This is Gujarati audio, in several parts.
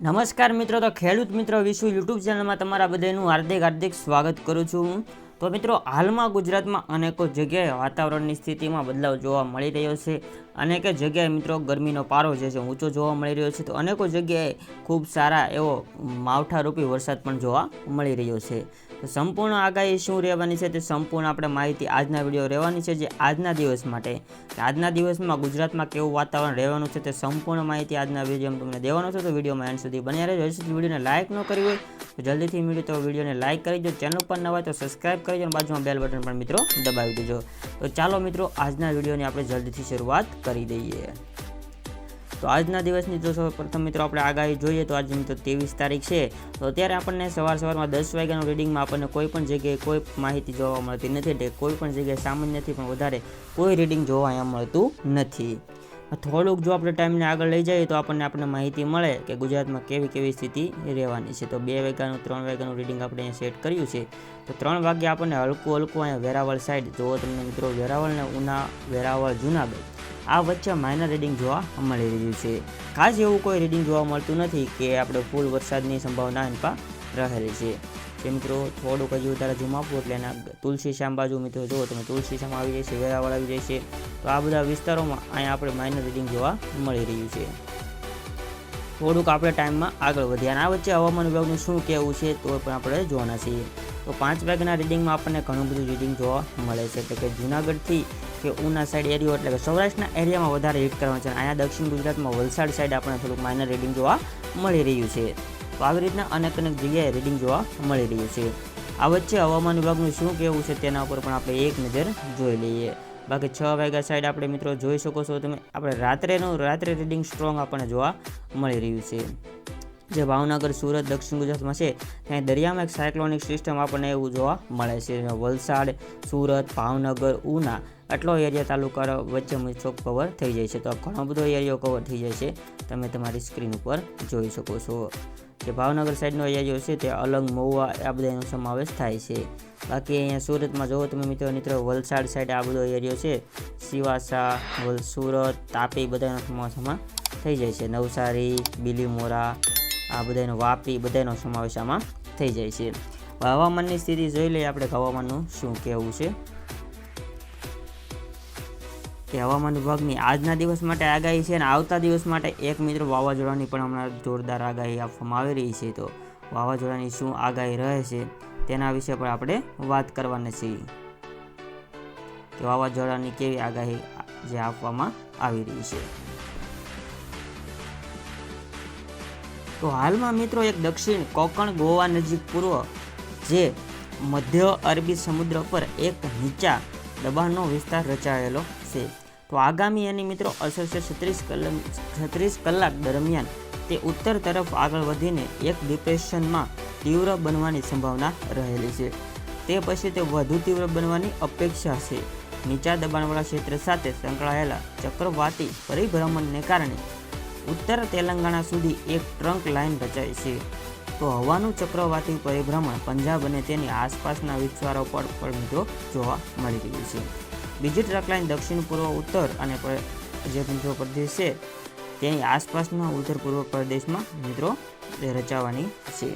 નમસ્કાર મિત્રો, તો ખેડૂત મિત્રો વિશ્વ યુટ્યુબ ચેનલમાં તમારા બધાનું હાર્દિક હાર્દિક સ્વાગત કરું છું. તો મિત્રો, હાલમાં ગુજરાતમાં અનેકો જગ્યાએ વાતાવરણની સ્થિતિમાં બદલાવ જોવા મળી રહ્યો છે. અનેક જગ્યાએ મિત્રો, ગરમીનો પારો જે છે ઊંચો જોવા મળી રહ્યો છે. તો અનેકો જગ્યાએ ખૂબ સારા એવો માવઠારૂપી વરસાદ પણ જોવા મળી રહ્યો છે. તો સંપૂર્ણ આગાહી શું રહેવાની છે તે સંપૂર્ણ આપણે માહિતી આજના વીડિયો રહેવાની છે જે આજના દિવસ માટે. આજના દિવસમાં ગુજરાતમાં કેવું વાતાવરણ રહેવાનું છે તે સંપૂર્ણ માહિતી આજના વિડીયોમાં તમને દેવાનો છે. તો વિડીયોમાં એન્ડ સુધી બન્યા રહેજો. વિડીયોને લાઇક ન કરી હોય તો જલ્દીથી મળ્યું તો વિડીયોને લાઇક કરી દો. ચેનલ પર નવા તો સબસ્ક્રાઇબ કરી અને બાજુમાં બેલ બટન પણ મિત્રો દબાવી દેજો. તો ચાલો મિત્રો, આજના વિડીયોની આપણે જલ્દીથી શરૂઆત કરી દઈએ. તો આજના દિવસની જો પ્રથમ મિત્રો આપણે આગાહી જોઈએ તો આજે મિત્રો ત્રેવીસ તારીખ છે. તો અત્યારે આપણને સવાર સવારમાં દસ વાગ્યાનું રીડિંગમાં આપણને કોઈ પણ જગ્યાએ કોઈ માહિતી જોવા મળતી નથી. એટલે કોઈ પણ જગ્યાએ સામાન્યથી પણ વધારે કોઈ રીડિંગ જોવા અહીંયા મળતું નથી. થોડુંક જો આપણે ટાઈમને આગળ લઈ જઈએ તો આપણને આપણને માહિતી મળે કે ગુજરાતમાં કેવી કેવી સ્થિતિ રહેવાની છે. તો બે વાગ્યાનું, ત્રણ વાગ્યાનું રીડિંગ આપણે અહીંયા સેટ કર્યું છે. તો ત્રણ વાગે આપણને હલકું હલકું અહીંયા વેરાવળ સાઈડ જોવો તમને મિત્રો વેરાવળ ને ઉના, વેરાવળ, જુનાગઢ. આ વચ્ચે માઇનર રીડિંગ જોવા મળી રહ્યું છે. ખાસ એવું કોઈ રીડિંગ જોવા મળતું નથી કે આપણે ફૂલ વરસાદની સંભાવના એની પા રહેલી છે. જે મિત્રો થોડુંક હજી વધારે ઝૂમ આપવું એટલે એના તુલસી શ્યામ બાજુ મિત્રો જુઓ તમે તુલસી શ્યામ આવી છે વેરાવળ આવી છે તો આ બધા વિસ્તારોમાં અહીંયા આપણે માઇનર રીડિંગ જોવા મળી રહ્યું છે. થોડુંક આપણે ટાઈમમાં આગળ વધ્યા. અને આ વચ્ચે હવામાન વિભાગનું શું કહેવું છે તો પણ આપણે જોવાના છીએ. તો પાંચ વાગ્યાના રીડિંગમાં આપણને ઘણું બધું રીડિંગ જોવા મળે છે. એટલે કે જૂનાગઢથી કે ઉના સાઈડ એરિયો એટલે કે સૌરાષ્ટ્રના એરિયામાં વધારે હિટ કરવાનું છે. અહીંયા દક્ષિણ ગુજરાતમાં વલસાડ સાઈડ આપણને થોડુંક માઇનર રીડિંગ જોવા મળી રહ્યું છે. તો આવી રીતના અનેક અનેક જગ્યાએ રીડિંગ જોવા મળી રહ્યું છે. આ વચ્ચે હવામાન વિભાગનું શું કહેવું છે તેના ઉપર પણ આપણે એક નજર જોઈ લઈએ. બાકી છ વાગ્યા સાઈડ આપણે મિત્રો જોઈ શકો છો તમે. આપણે રાત્રેનું, રાત્રે રીડિંગ સ્ટ્રોંગ આપણને જોવા મળી રહ્યું છે. જે ભાવનગર, સુરત, દક્ષિણ ગુજરાતમાં છે, ત્યાં દરિયામાં એક સાયક્લોનિક સિસ્ટમ આપણને એવું જોવા મળે છે. વલસાડ, સુરત, ભાવનગર, ઉના આટલો એરિયા તાલુકા વચ્ચે મિત્રો કવર થઈ જાય છે. તો ઘણો બધો એરિયો કવર થઈ જાય છે. તમે તમારી સ્ક્રીન ઉપર જોઈ શકો છો. જે ભાવનગર સાઈડનો એરિયો છે તે અલંગ, મહુવા, આ બધાનો સમાવેશ થાય છે. બાકી અહીંયા સુરતમાં જુઓ તમે મિત્રો મિત્રો, વલસાડ સાઈડ આ બધો એરિયો છે. સિવાસા સુરત, તાપી બધાનો સમાવેશમાં થઈ જાય છે. નવસારી, બીલીમોરા, આ બધાનો વાપી બધાનો સમાવેશ આમાં થઈ જાય છે. હવામાનની સ્થિતિ જોઈ લઈએ આપણે, હવામાનનું શું કહેવું છે. કે હવામાન વિભાગની આજના દિવસ માટે આગાહી છે અને આવતા દિવસ માટે એક મિત્રો વાવાઝોડાની પણ હમણાં જોરદાર આગાહી આપવામાં આવી રહી છે. તો વાવાઝોડાની શું આગાહી રહે છે તેના વિશે પણ આપણે વાત કરવાની છીએ. કે વાવાઝોડાની કેવી આગાહી જે આપવામાં આવી રહી છે. તો હાલમાં મિત્રો એક દક્ષિણ કોકણ ગોવા નજીક પૂર્વ જે મધ્ય અરબી સમુદ્ર પર એક નીચા દબાણનો વિસ્તાર રચાયેલો છે તો આગામી એની મિત્રો અસરશે છત્રીસ કલમ, છત્રીસ કલાક દરમિયાન. તે ઉત્તર તરફ આગળ વધીને એક ડિપ્રેશનમાં તીવ્ર બનવાની સંભાવના રહેલી છે. તે પછી તે વધુ તીવ્ર બનવાની અપેક્ષા છે. નીચા દબાણવાળા ક્ષેત્ર સાથે સંકળાયેલા ચક્રવાતી પરિભ્રમણને કારણે ઉત્તર તેલંગાણા સુધી એક ટ્રંક લાઇન રચાય છે. તો હવાનું ચક્રવાતી પરિભ્રમણ પંજાબ અને તેની આસપાસના વિસ્તારો પર પણ મિત્રો જોવા મળી રહ્યું છે. બીજી ટ્રક લાઇન દક્ષિણ, પૂર્વ, ઉત્તર અને જે મિત્રો પ્રદેશ છે તેની આસપાસના ઉત્તર, પૂર્વ પ્રદેશમાં મિત્રો રચાવાની છે.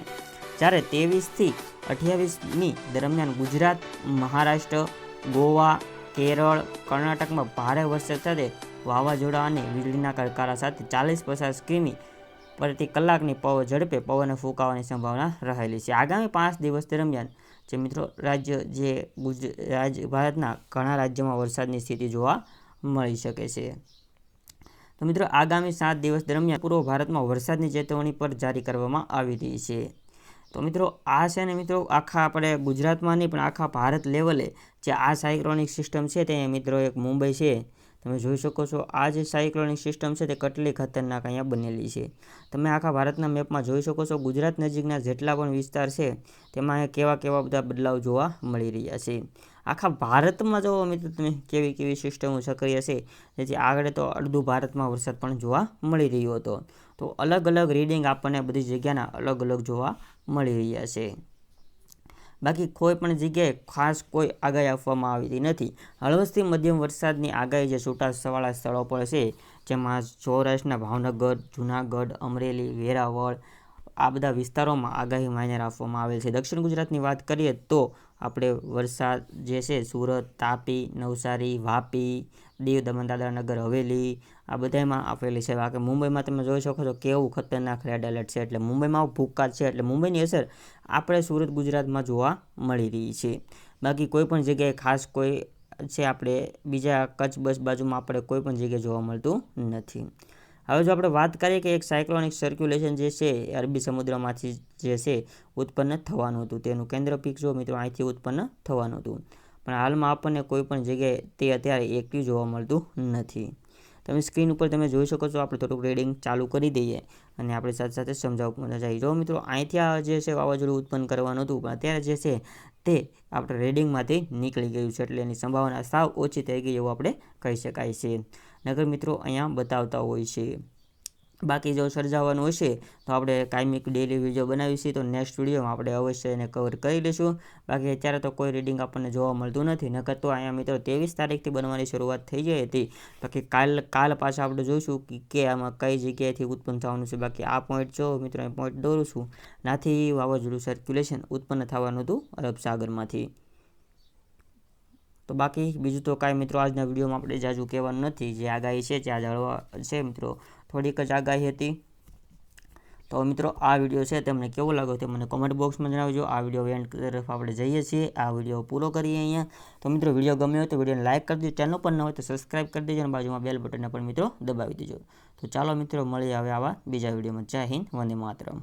જ્યારે ત્રેવીસથી અઠ્યાવીસની દરમિયાન ગુજરાત, મહારાષ્ટ્ર, ગોવા, કેરળ, કર્ણાટકમાં ભારે વરસાદ સાથે વાવાઝોડા અને વીજળીના કડકારા સાથે ચાલીસ પચાસ કિમી પ્રતિ કલાકની પવ ઝડપે પવન ફૂંકાવાની સંભાવના રહેલી છે. આગામી પાંચ દિવસ દરમિયાન, જે મિત્રો રાજ્ય, જે ગુજ રાજ્ય ભારતના ઘણા રાજ્યોમાં વરસાદની સ્થિતિ જોવા મળી શકે છે. તો મિત્રો, આગામી સાત દિવસ દરમિયાન પૂર્વ ભારતમાં વરસાદની ચેતવણી પર જારી કરવામાં આવી રહી છે. તો મિત્રો, આ છે ને મિત્રો, આખા આપણે ગુજરાતમાં નહીં, પણ આખા ભારત લેવલે જે આ સાયક્લોનિક સિસ્ટમ છે તે મિત્રો, એક મુંબઈ છે. તમે જોઈ શકો છો, આ જે સાયક્લોનિક સિસ્ટમ છે તે કેટલી ખતરનાક અહીંયા બનેલી છે. તમે આખા ભારતના મેપમાં જોઈ શકો છો, ગુજરાત નજીકના જેટલા પણ વિસ્તાર છે, તેમાં અહીંયા કેવા કેવા બધા બદલાવ જોવા મળી રહ્યા છે. આખા ભારતમાં જો મિત્રો તમે કેવી કેવી સિસ્ટમો સક્રિય છે. જેથી આગળ તો અડધું ભારતમાં વરસાદ પણ જોવા મળી રહ્યો હતો. તો અલગ અલગ રીડિંગ આપણને બધી જગ્યાના અલગ અલગ જોવા મળી રહ્યા છે. બાકી કોઈ પણ જગ્યાએ ખાસ કોઈ આગાહી આપવામાં આવી નથી. હળવદથી મધ્યમ વરસાદની આગાહી જે છૂટાછવાળા સ્થળો પર છે, જેમાં સૌરાષ્ટ્રના ભાવનગર, જૂનાગઢ, અમરેલી, વેરાવળ, આ બધા વિસ્તારોમાં આગાહી માયને આપવામાં આવેલ છે. દક્ષિણ ગુજરાતની વાત કરીએ તો આપણે વરસાદ જે છે, સુરત, તાપી, નવસારી, વાપી, દીવ દમણ દાદરાનગર હવેલી, આ બધામાં આપેલી છે. બાકી મુંબઈમાં તમે જોઈ શકો છો કેવું ખતરનાક રેડ એલર્ટ છે. એટલે મુંબઈમાં ભૂકાત છે. એટલે મુંબઈની અસર આપણે સુરત, ગુજરાતમાં જોવા મળી રહી છે. બાકી કોઈ પણ જગ્યાએ ખાસ કોઈ છે, આપણે બીજા કચ્છ બસ બાજુમાં આપણે કોઈ પણ જગ્યાએ જોવા મળતું નથી. હવે જો આપણે વાત કરીએ કે એક સાયક્લોનિક સર્ક્યુલેશન જે છે એ અરબી સમુદ્રમાંથી જે છે ઉત્પન્ન થવાનું હતું. તેનું કેન્દ્ર પીક જો મિત્રો અહીંથી ઉત્પન્ન થવાનું હતું. પણ હાલમાં આપણને કોઈ પણ જગ્યાએ તે અત્યારે એક્ટિવ જોવા મળતું નથી. તમે સ્ક્રીન ઉપર તમે જોઈ શકો છો, આપણે થોડુંક રેડિંગ ચાલુ કરી દઈએ અને આપણે સાથે સાથે સમજાવવા જઈએ જો મિત્રો અહીંથી આ જે છે વાવાઝોડું ઉત્પન્ન કરવાનું હતું, પણ અત્યારે જે છે તે આપણે રેડિંગમાંથી નીકળી ગયું છે, એટલે એની સંભાવના સાવ ઓછી થઈ ગઈ એવું આપણે કહી શકાય છે. નગર મિત્રો અહીંયા બતાવતા હોય છે. બાકી જો સર્જાવાનું હશે, તો આપણે કાયમિક ડેલી વીડિયો બનાવીશું. તો નેક્સ્ટ વિડીયોમાં આપણે અવશ્ય એને કવર કરી લઈશું. બાકી અત્યારે તો કોઈ રીડિંગ આપણને જોવા મળતું નથી. નકર તો અહીંયા મિત્રો ત્રેવીસ તારીખથી બનવાની શરૂઆત થઈ ગઈ હતી. બાકી કાલ કાલ પાછા આપણે જોઈશું કે આમાં કઈ જગ્યાએથી ઉત્પન્ન થવાનું છે. બાકી આ પોઈન્ટ જો મિત્રો પોઈન્ટ દોરું છું. નાથી વાવાઝોડું સર્ક્યુલેશન ઉત્પન્ન થવાનું હતું અરબ સાગરમાંથી તો બાકી બીજું તો કાંઈ મિત્રો આજના વિડીયોમાં આપણે જાજુ કહેવાનું નથી. જે આગાહી છે ત્યાં જાળવા છે મિત્રો. થોડીક જ આગાહી હતી. તો મિત્રો, આ વીડિયો છે તમને કેવો લાગ્યો તે મને કોમેન્ટ બોક્સમાં જણાવજો. આ વીડિયો એન્ડ તરફ આપણે જઈએ છીએ. આ વીડિયો પૂરો કરીએ અહીંયા. તો મિત્રો, વીડિયો ગમ્યો હોય તો વિડીયોને લાઇક કરી દેજો. ચેનલ પર ન હોય તો સબસ્ક્રાઇબ કરી દેજો અને બાજુમાં બેલ બટનને પણ મિત્રો દબાવી દેજો. તો ચાલો મિત્રો, મળીએ હવે આવા બીજા વિડીયોમાં. જય હિન્દ. વંદે માતરમ.